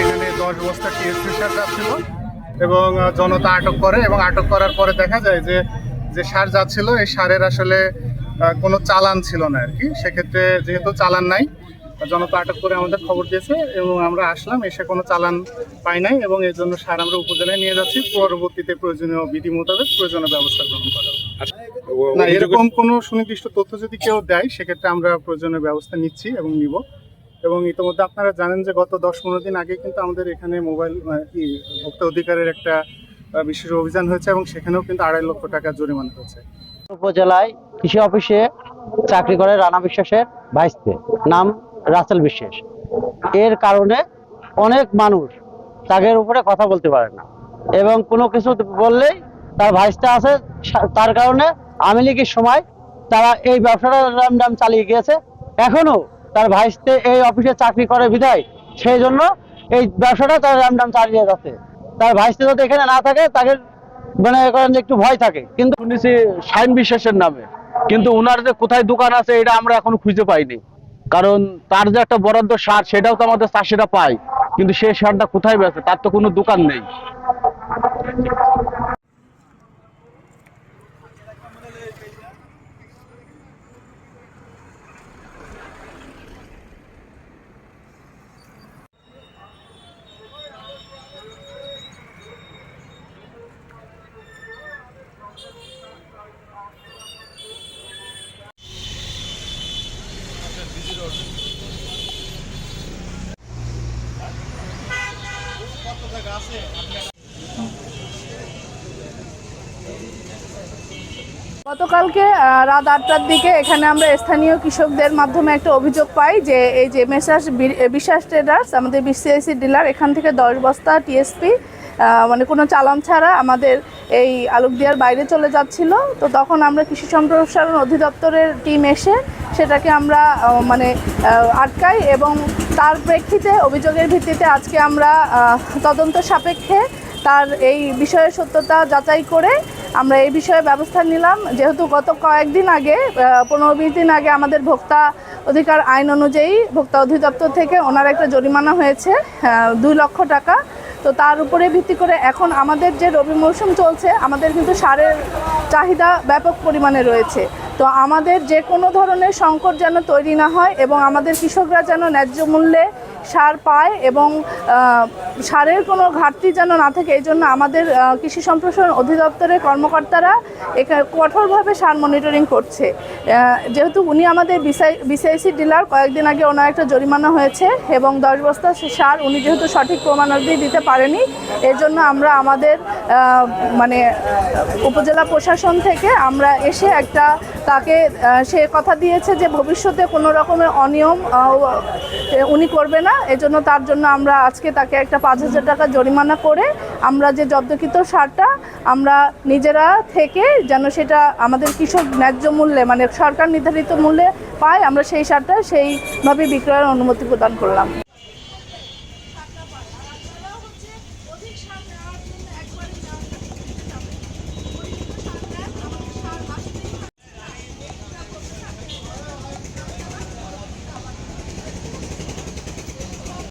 এখানে দশ বস্তা সার যাচ্ছিল এবং জনতা আটক করে এবং আটক করার পরে দেখা যায় যে যে সার যাচ্ছিল, এই সারের আসলে কোনো চালান ছিল না আর কি। সেক্ষেত্রে যেহেতু চালান নাই জনতা আটক করে আমাদের খবর দিয়েছে এবং আমরা আসলাম এসে কোনো চালান পাই নাই এবং এর জন্য সার আমরা উপজেলায় নিয়ে যাচ্ছি। পরবর্তীতে প্রয়োজনীয় বিধি মোতাবেক প্রয়োজনীয় ব্যবস্থা গ্রহণ করা না এরকম কোনো সুনির্দিষ্ট তথ্য যদি কেউ দেয় সেক্ষেত্রে আমরা প্রয়োজনীয় ব্যবস্থা নিচ্ছি এবং নিব। এবং ইতিমধ্যে আপনারা জানেন যে গত দশ পনেরো দিন আগে কিন্তু আমাদের এখানে মোবাইল ভোক্তা অধিকারের একটা বিশেষ অভিযান হয়েছে এবং সেখানেও কিন্তু আড়াই লক্ষ টাকা জরিমানা হয়েছে। উপজেলায় কৃষি অফিসে চাকরি করে রানা বিশ্বাসের ভাইস্তে, নাম রাসেল বিশ্বাস। এর কারণে অনেক মানুষ তাদের উপরে কথা বলতে পারে না এবং কোনো কিছু বললেই তার ভাইসটা আছে তার কারণে আওয়ামী লীগের সময় তারা এই ব্যবসাটা রামডাম চালিয়ে গিয়েছে। এখনও তার ভাইস্তে এই অফিসে চাকরি করে বিধায়, সেই জন্য এই ব্যবসাটা তার রামডাম চালিয়ে যাচ্ছে। তার ভাইস্তে যদি এখানে না থাকে, তাকে মানে করেন যে একটু ভয় থাকে। কিন্তু শুনেছি শাইন বিশ্বাসের নামে। কিন্তু ওনার যে কোথায় দোকান আছে, এটা আমরা এখন খুঁজে পাইনি। কারণ তার যে একটা বরাদ্দ সার, সেটাও তো আমাদের চাষিরা পায়। কিন্তু সেই সারটা কোথায় বেছে তার তো কোনো দোকান নেই। গতকালকে রাত আটটার দিকে এখানে আমরা স্থানীয় কৃষকদের মাধ্যমে একটা অভিযোগ পাই যে এই যে মেসার্স বিশ্বাস ট্রেডার্স, আমাদের বিসিআইসি ডিলার, এখান থেকে দশ বস্তা টিএসপি মানে কোনো চালান ছাড়া আমাদের এই আলোকদিয়ার বাইরে চলে যাচ্ছিল। তো তখন আমরা কৃষি সম্প্রসারণ অধিদপ্তরের টিম এসে সেটাকে আমরা মানে আটকাই এবং তার প্রেক্ষিতে, অভিযোগের ভিত্তিতে আজকে আমরা তদন্ত সাপেক্ষে তার এই বিষয়ের সত্যতা যাচাই করে আমরা এই বিষয়ে ব্যবস্থা নিলাম। যেহেতু গত কয়েকদিন আগে পনেরো বিশ দিন আগে আমাদের ভোক্তা অধিকার আইন অনুযায়ী ভোক্তা অধিদপ্তর থেকে ওনার একটা জরিমানা হয়েছে দুই লক্ষ টাকা। তো তার উপরে ভিত্তি করে এখন আমাদের যে রবি মৌসুম চলছে, আমাদের কিন্তু সারের চাহিদা ব্যাপক পরিমাণে রয়েছে। তো আমাদের যে কোনো ধরনের সংকট যেন তৈরি না হয় এবং আমাদের কৃষকরা যেন ন্যায্য মূল্যে সার পায় এবং সারের কোনো ঘাটতি যেন না থাকে, এই জন্য আমাদের কৃষি সম্প্রসারণ অধিদপ্তরের কর্মকর্তারা এখানে কঠোরভাবে সার মনিটরিং করছে। যেহেতু উনি আমাদের বিসাই বিসিআইসি ডিলার, কয়েকদিন আগে ওনার একটা জরিমানা হয়েছে এবং দশ বস্তা সার উনি যেহেতু সঠিক প্রমাণ প্রমাণাদি দিতে পারেনি এর জন্য আমরা আমাদের মানে উপজেলা প্রশাসন থেকে আমরা এসে একটা তাকে সে কথা দিয়েছে যে ভবিষ্যতে কোনো রকমের অনিয়ম উনি করবে না। এজন্য তার জন্য আমরা আজকে তাকে একটা পাঁচ হাজার টাকা জরিমানা করে আমরা যে জব্দকৃত সারটা, আমরা নিজেরা থেকে যেন সেটা আমাদের কৃষক ন্যায্য মূল্যে মানে সরকার নির্ধারিত মূল্যে পায়, আমরা সেই সারটা সেইভাবে বিক্রয়ের অনুমতি প্রদান করলাম।